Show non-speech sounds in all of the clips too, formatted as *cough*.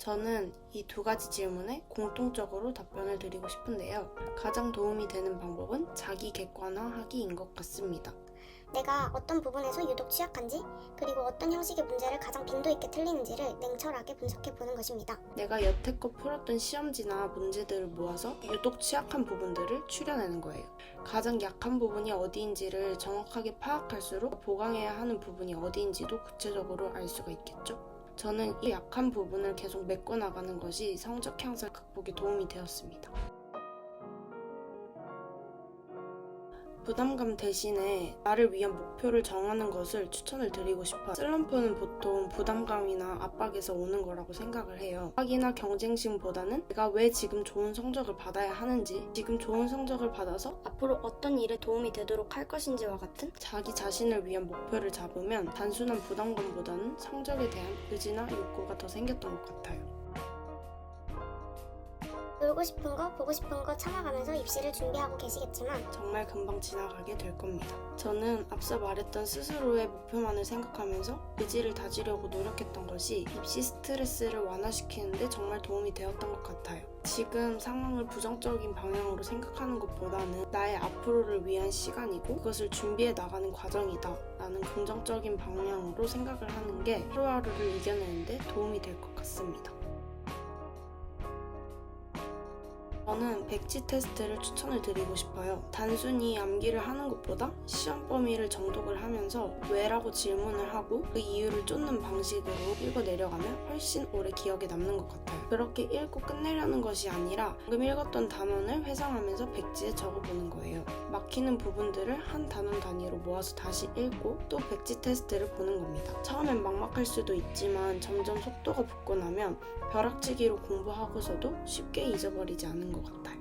저는 이 두 가지 질문에 공통적으로 답변을 드리고 싶은데요. 가장 도움이 되는 방법은 자기 객관화하기인 것 같습니다. 내가 어떤 부분에서 유독 취약한지, 그리고 어떤 형식의 문제를 가장 빈도 있게 틀리는지를 냉철하게 분석해 보는 것입니다. 내가 여태껏 풀었던 시험지나 문제들을 모아서 유독 취약한 부분들을 추려내는 거예요. 가장 약한 부분이 어디인지를 정확하게 파악할수록 보강해야 하는 부분이 어디인지도 구체적으로 알 수가 있겠죠. 저는 이 약한 부분을 계속 메꿔 나가는 것이 성적 향상 극복에 도움이 되었습니다. 부담감 대신에 나를 위한 목표를 정하는 것을 추천을 드리고 싶어요. 슬럼프는 보통 부담감이나 압박에서 오는 거라고 생각을 해요. 압박이나 경쟁심보다는 내가 왜 지금 좋은 성적을 받아야 하는지, 지금 좋은 성적을 받아서 앞으로 어떤 일에 도움이 되도록 할 것인지와 같은 자기 자신을 위한 목표를 잡으면 단순한 부담감보다는 성적에 대한 의지나 욕구가 더 생겼던 것 같아요. 놀고 싶은 거, 보고 싶은 거 참아가면서 입시를 준비하고 계시겠지만 정말 금방 지나가게 될 겁니다. 저는 앞서 말했던 스스로의 목표만을 생각하면서 의지를 다지려고 노력했던 것이 입시 스트레스를 완화시키는데 정말 도움이 되었던 것 같아요. 지금 상황을 부정적인 방향으로 생각하는 것보다는 나의 앞으로를 위한 시간이고 그것을 준비해 나가는 과정이다 라는 긍정적인 방향으로 생각을 하는 게 하루하루를 이겨내는데 도움이 될 것 같습니다. 저는 백지 테스트를 추천을 드리고 싶어요. 단순히 암기를 하는 것보다 시험 범위를 정독을 하면서 왜라고 질문을 하고 그 이유를 쫓는 방식으로 읽어 내려가면 훨씬 오래 기억에 남는 것 같아요. 그렇게 읽고 끝내려는 것이 아니라 방금 읽었던 단원을 회상하면서 백지에 적어보는 거예요. 막히는 부분들을 한 단원 단위로 모아서 다시 읽고 또 백지 테스트를 보는 겁니다. 처음엔 막막할 수도 있지만 점점 속도가 붙고 나면 벼락치기로 공부하고서도 쉽게 잊어버리지 않은 것 같아요.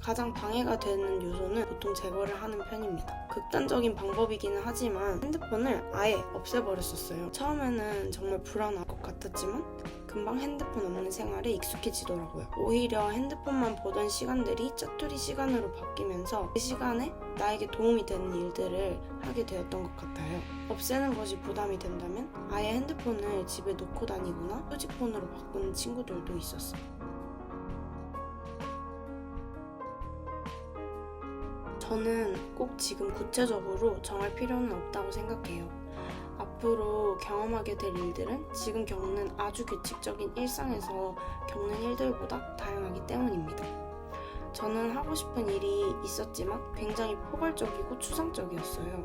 가장 방해가 되는 요소는 보통 제거를 하는 편입니다. 극단적인 방법이기는 하지만 핸드폰을 아예 없애버렸었어요. 처음에는 정말 불안할 것 같았지만 금방 핸드폰 없는 생활에 익숙해지더라고요. 오히려 핸드폰만 보던 시간들이 짜투리 시간으로 바뀌면서 그 시간에 나에게 도움이 되는 일들을 하게 되었던 것 같아요. 없애는 것이 부담이 된다면 아예 핸드폰을 집에 놓고 다니거나 휴지폰으로 바꾸는 친구들도 있었어요. 저는 꼭 지금 구체적으로 정할 필요는 없다고 생각해요. 앞으로 경험하게 될 일들은 지금 겪는 아주 규칙적인 일상에서 겪는 일들보다 다양하기 때문입니다. 저는 하고 싶은 일이 있었지만 굉장히 포괄적이고 추상적이었어요.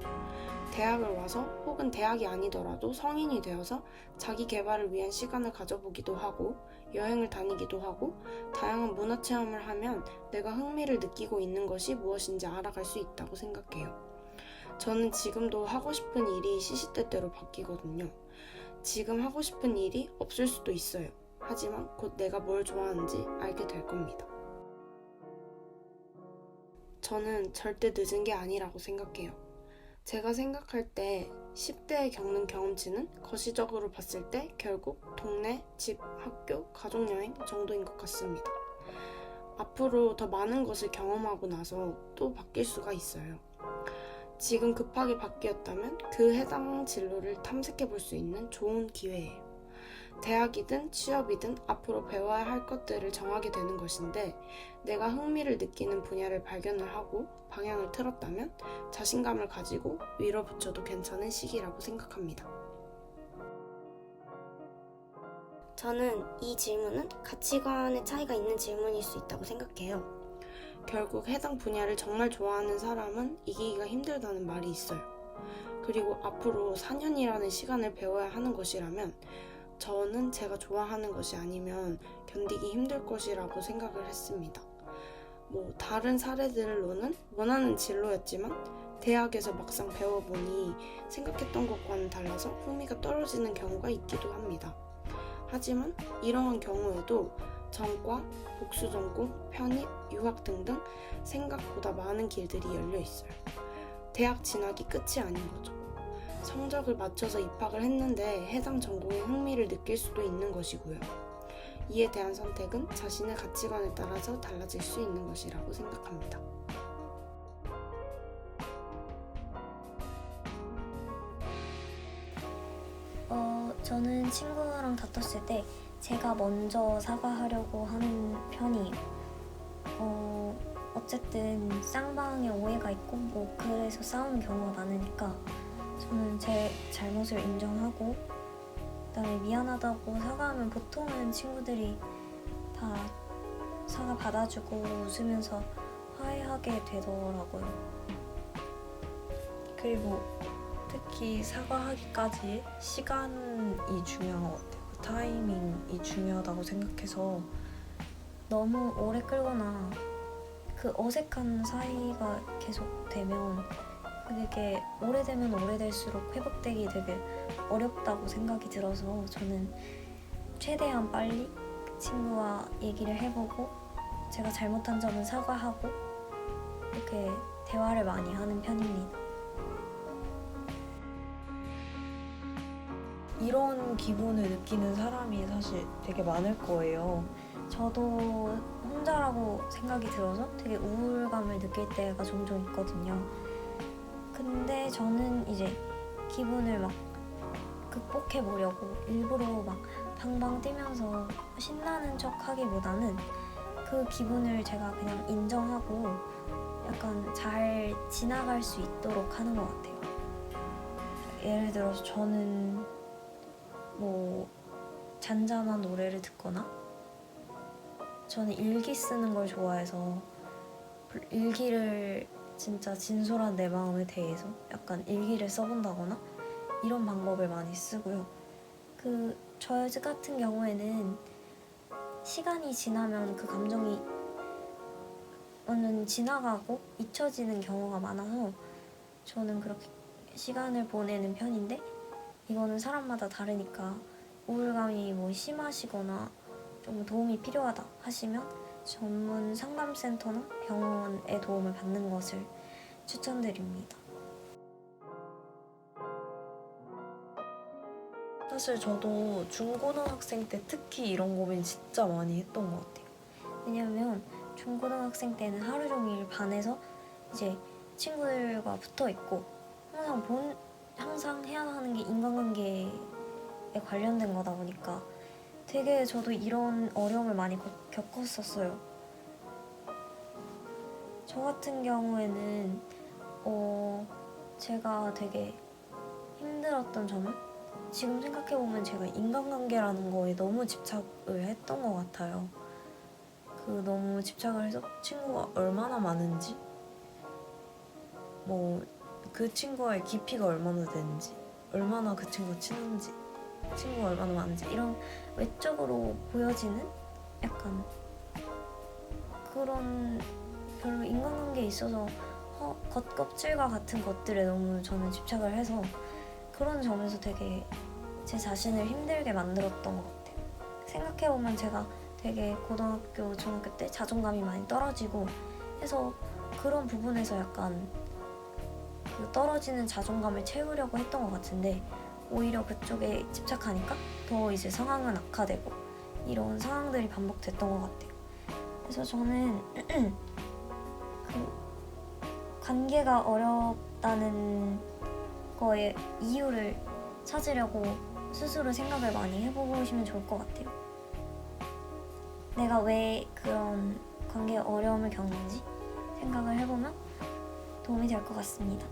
대학을 와서 혹은 대학이 아니더라도 성인이 되어서 자기 개발을 위한 시간을 가져보기도 하고 여행을 다니기도 하고 다양한 문화 체험을 하면 내가 흥미를 느끼고 있는 것이 무엇인지 알아갈 수 있다고 생각해요. 저는 지금도 하고 싶은 일이 시시때때로 바뀌거든요. 지금 하고 싶은 일이 없을 수도 있어요. 하지만 곧 내가 뭘 좋아하는지 알게 될 겁니다. 저는 절대 늦은 게 아니라고 생각해요. 제가 생각할 때 10대에 겪는 경험치는 거시적으로 봤을 때 결국 동네, 집, 학교, 가족여행 정도인 것 같습니다. 앞으로 더 많은 것을 경험하고 나서 또 바뀔 수가 있어요. 지금 급하게 바뀌었다면 그 해당 진로를 탐색해 볼 수 있는 좋은 기회예요. 대학이든 취업이든 앞으로 배워야 할 것들을 정하게 되는 것인데 내가 흥미를 느끼는 분야를 발견을 하고 방향을 틀었다면 자신감을 가지고 밀어붙여도 괜찮은 시기라고 생각합니다. 저는 이 질문은 가치관의 차이가 있는 질문일 수 있다고 생각해요. 결국 해당 분야를 정말 좋아하는 사람은 이기기가 힘들다는 말이 있어요. 그리고 앞으로 4년이라는 시간을 배워야 하는 것이라면 저는 제가 좋아하는 것이 아니면 견디기 힘들 것이라고 생각을 했습니다. 뭐 다른 사례들로는 원하는 진로였지만 대학에서 막상 배워보니 생각했던 것과는 달라서 흥미가 떨어지는 경우가 있기도 합니다. 하지만 이러한 경우에도 전과, 복수 전공, 편입, 유학 등등 생각보다 많은 길들이 열려 있어요. 대학 진학이 끝이 아닌 거죠. 성적을 맞춰서 입학을 했는데 해당 전공에 흥미를 느낄 수도 있는 것이고요. 이에 대한 선택은 자신의 가치관에 따라서 달라질 수 있는 것이라고 생각합니다. 어, 저는 친구랑 다퉜을 때 제가 먼저 사과하려고 하는 편이에요. 어, 어쨌든 쌍방에 오해가 있고 뭐 그래서 싸우는 경우가 많으니까 저는 제 잘못을 인정하고 그다음에 미안하다고 사과하면 보통은 친구들이 다 사과 받아주고 웃으면서 화해하게 되더라고요. 그리고 특히 사과하기까지 시간이 중요한 것 같아요. 그 타이밍이 중요하다고 생각해서 너무 오래 끌거나 그 어색한 사이가 계속 되면 그게 오래되면 오래될수록 회복되기 되게 어렵다고 생각이 들어서 저는 최대한 빨리 그 친구와 얘기를 해보고 제가 잘못한 점은 사과하고 이렇게 대화를 많이 하는 편입니다. 이런 기분을 느끼는 사람이 사실 되게 많을 거예요. 저도 혼자라고 생각이 들어서 되게 우울감을 느낄 때가 종종 있거든요. 근데 저는 이제 기분을 막 극복해 보려고 일부러 막 방방 뛰면서 신나는 척 하기보다는 그 기분을 제가 그냥 인정하고 약간 잘 지나갈 수 있도록 하는 것 같아요. 예를 들어서 저는 뭐 잔잔한 노래를 듣거나 저는 일기 쓰는 걸 좋아해서 일기를 진짜 진솔한 내 마음에 대해서 약간 일기를 써본다거나 이런 방법을 많이 쓰고요. 그 저 같은 경우에는 시간이 지나면 그 감정이 완전 지나가고 잊혀지는 경우가 많아서 저는 그렇게 시간을 보내는 편인데 이거는 사람마다 다르니까 우울감이 뭐 심하시거나 좀 도움이 필요하다 하시면 전문 상담센터나 병원의 도움을 받는 것을 추천드립니다. 사실 저도 중고등학생 때 특히 이런 고민 진짜 많이 했던 것 같아요. 왜냐면 중고등학생 때는 하루 종일 반에서 이제 친구들과 붙어 있고 항상 본 항상 해야 하는 게 인간관계에 관련된 거다 보니까 되게 저도 이런 어려움을 많이 겪- 겪었었어요. 저 같은 경우에는 어 제가 되게 힘들었던 점은 지금 생각해 보면 제가 인간관계라는 거에 너무 집착을 했던 것 같아요. 그 너무 집착을 해서 친구가 얼마나 많은지 뭐 그 친구와의 깊이가 얼마나 되는지 얼마나 그 친구가 친한지 친구가 얼마나 많은지 이런 외적으로 보여지는 약간 그런 별로 인간관계에 있어서 허, 겉껍질과 같은 것들에 너무 저는 집착을 해서 그런 점에서 되게 제 자신을 힘들게 만들었던 것 같아요. 생각해보면 제가 되게 고등학교, 중학교 때 자존감이 많이 떨어지고 해서 그런 부분에서 약간 그 떨어지는 자존감을 채우려고 했던 것 같은데 오히려 그쪽에 집착하니까 더 이제 상황은 악화되고 이런 상황들이 반복됐던 것 같아요. 그래서 저는 *clears throat* 그 관계가 어렵다는 거에 이유를 찾으려고 스스로 생각을 많이 해보시면 좋을 것 같아요. 내가 왜 그런 관계 어려움을 겪는지 생각을 해보면 도움이 될 것 같습니다.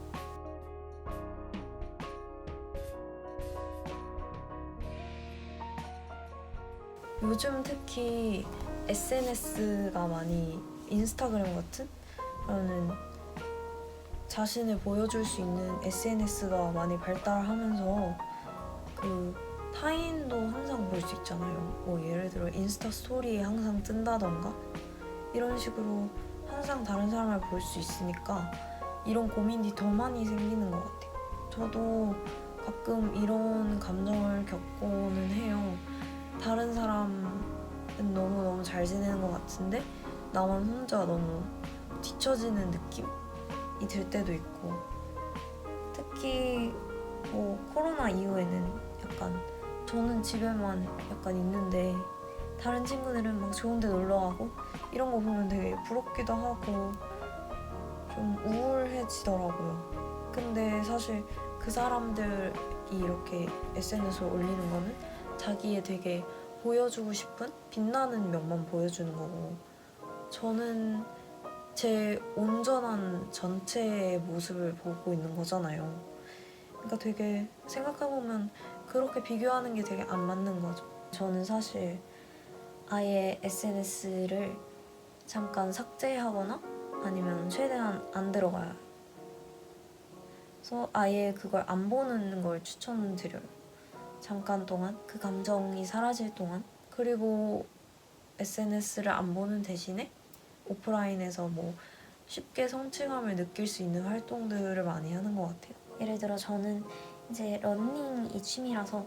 요즘 특히 SNS가 많이 인스타그램 같은 그런 자신을 보여줄 수 있는 SNS가 많이 발달하면서 그 타인도 항상 볼 수 있잖아요. 뭐 예를 들어 인스타 스토리에 항상 뜬다던가 이런 식으로 항상 다른 사람을 볼 수 있으니까 이런 고민이 더 많이 생기는 것 같아요. 저도 가끔 이런 감정을 겪고는 해요. 다른 사람은 너무너무 잘 지내는 것 같은데 나만 혼자 너무 뒤처지는 느낌이 들 때도 있고 특히 뭐 코로나 이후에는 약간 저는 집에만 약간 있는데 다른 친구들은 막 좋은 데 놀러 가고 이런 거 보면 되게 부럽기도 하고 좀 우울해지더라고요. 근데 사실 그 사람들의 이렇게 SNS에 올리는 거는 자기의 되게 보여주고 싶은 빛나는 면만 보여주는 거고 저는 제 온전한 전체의 모습을 보고 있는 거잖아요. 그러니까 되게 생각해보면 그렇게 비교하는 게 되게 안 맞는 거죠. 저는 사실 아예 SNS를 잠깐 삭제하거나 아니면 최대한 안 들어가요. 그래서 아예 그걸 안 보는 걸 추천드려요. 잠깐 동안 그 감정이 사라질 동안 그리고 SNS를 안 보는 대신에 오프라인에서 뭐 쉽게 성취감을 느낄 수 있는 활동들을 많이 하는 것 같아요. 예를 들어 저는 이제 러닝이 취미라서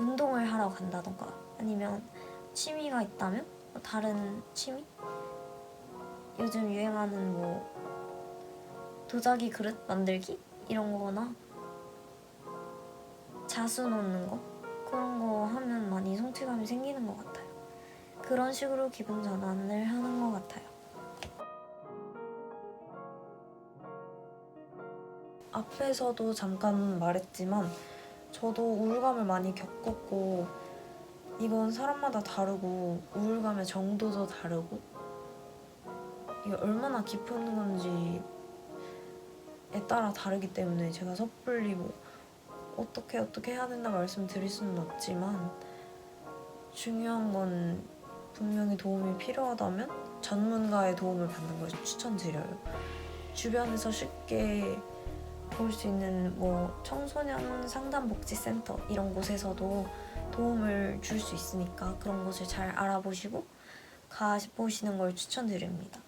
운동을 하러 간다던가 아니면 취미가 있다면 뭐 다른 취미? 요즘 유행하는 뭐 도자기 그릇 만들기 이런 거나 자수 놓는 거 그런 거 하면 많이 성취감이 생기는 것 같아요. 그런 식으로 기분 전환을 하는 것 같아요. 앞에서도 잠깐 말했지만 저도 우울감을 많이 겪었고 이건 사람마다 다르고 우울감의 정도도 다르고 이게 얼마나 깊은 건지에 따라 다르기 때문에 제가 섣불리 뭐 어떻게 어떻게 해야 된다 말씀드릴 수는 없지만 중요한 건 분명히 도움이 필요하다면 전문가의 도움을 받는 걸 추천드려요. 주변에서 쉽게 볼 수 있는 뭐 청소년 상담 복지 센터 이런 곳에서도 도움을 줄 수 있으니까 그런 곳을 잘 알아보시고 가보시는 걸 추천드립니다.